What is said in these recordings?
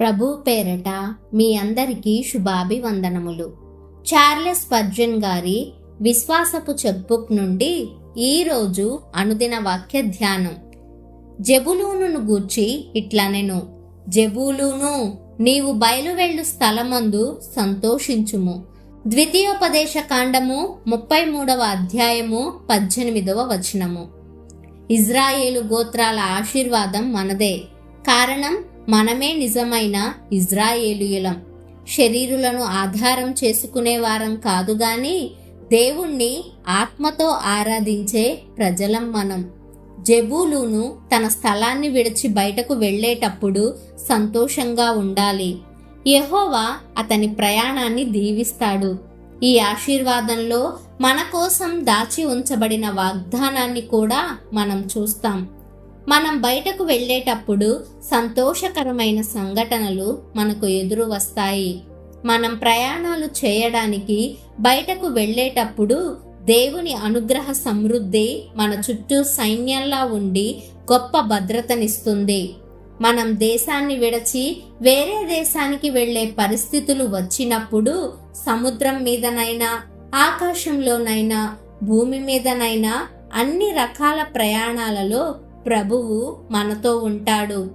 ప్రభు పేరట మీ అందరికీ శుభాభివందనములు. చార్లెస్ పర్జన్ గారి విశ్వాసపు చెక్బుక్ నుండి ఈరోజు అనుదిన వాక్య ధ్యానం. జబులూనును గూర్చి ఇట్లనెను జబూలూను నీవు బయలువెళ్ళు స్థలమందు సంతోషించుము. ద్వితీయోపదేశ కాండము ముప్పై మూడవ అధ్యాయము పద్దెనిమిదవ వచనము. ఇజ్రాయేలు గోత్రాల ఆశీర్వాదం మనదే. కారణం మనమే నిజమైన ఇజ్రాయేలుయులం. శరీరులను ఆధారం చేసుకునే వారం కాదు గాని దేవుణ్ణి ఆత్మతో ఆరాధించే ప్రజలం మనం. జబూలును తన స్థలాన్ని విడిచి బయటకు వెళ్ళేటప్పుడు సంతోషంగా ఉండాలి. యహోవా అతని ప్రయాణాన్ని దీవిస్తాడు. ఈ ఆశీర్వాదంలో మన కోసం దాచి ఉంచబడిన వాగ్దానాన్ని కూడా మనం చూస్తాం. మనం బయటకు వెళ్ళేటప్పుడు సంతోషకరమైన సంఘటనలు మనకు ఎదురు వస్తాయి. మనం ప్రయాణాలు చేయడానికి బయటకు వెళ్ళేటప్పుడు దేవుని అనుగ్రహ సమృద్ధి మన చుట్టూ సైన్యంలా ఉండి గొప్ప భద్రతనిస్తుంది. మనం దేశాన్ని విడచి వేరే దేశానికి వెళ్ళే పరిస్థితులు వచ్చినప్పుడు సముద్రం మీదనైనా ఆకాశంలోనైనా భూమి మీదనైనా అన్ని రకాల ప్రయాణాలలో ప్రభువు మనతో ఉంటాడు.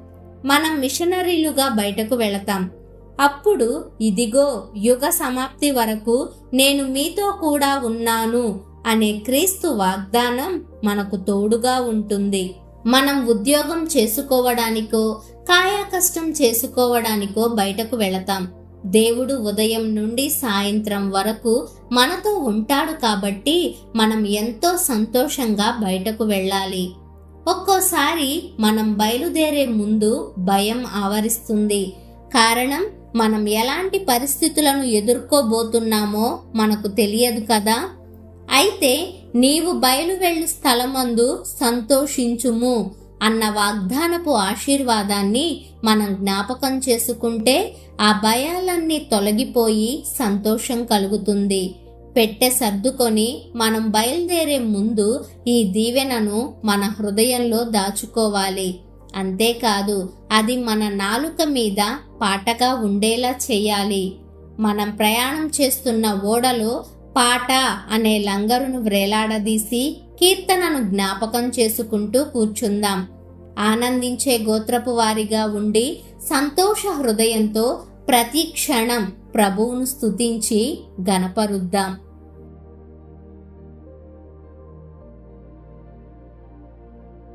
మనం మిషనరీలుగా బయటకు వెళతాం. అప్పుడు ఇదిగో యుగ సమాప్తి వరకు నేను మీతో కూడా ఉన్నాను అనే క్రీస్తు వాగ్దానం మనకు తోడుగా ఉంటుంది. మనం ఉద్యోగం చేసుకోవడానికో కాయాకష్టం చేసుకోవడానికో బయటకు వెళతాం. దేవుడు ఉదయం నుండి సాయంత్రం వరకు మనతో ఉంటాడు కాబట్టి మనం ఎంతో సంతోషంగా బయటకు వెళ్ళాలి. ఒక్కోసారి మనం బయలుదేరే ముందు భయం ఆవరిస్తుంది. కారణం మనం ఎలాంటి పరిస్థితులను ఎదుర్కోబోతున్నామో మనకు తెలియదు కదా? అయితే నీవు బయలు బయలువెళ్ళు స్థలమందు సంతోషించుము అన్న వాగ్దానపు ఆశీర్వాదాన్ని మనం జ్ఞాపకం చేసుకుంటే ఆ భయాలన్నీ తొలగిపోయి సంతోషం కలుగుతుంది. పెట్టె సర్దుకొని మనం బయలుదేరే ముందు ఈ దీవెనను మన హృదయంలో దాచుకోవాలి. అంతేకాదు అది మన నాలుక మీద పాటగా ఉండేలా చేయాలి. మనం ప్రయాణం చేస్తున్న ఓడలో పాట అనే లంగరును వ్రేలాడదీసి కీర్తనను జ్ఞాపకం చేసుకుంటూ కూర్చుందాం. ఆనందించే గోత్రపు వారిగా ఉండి సంతోష హృదయంతో ప్రతి క్షణం ప్రభువును స్తుతించి గనపరుద్దాం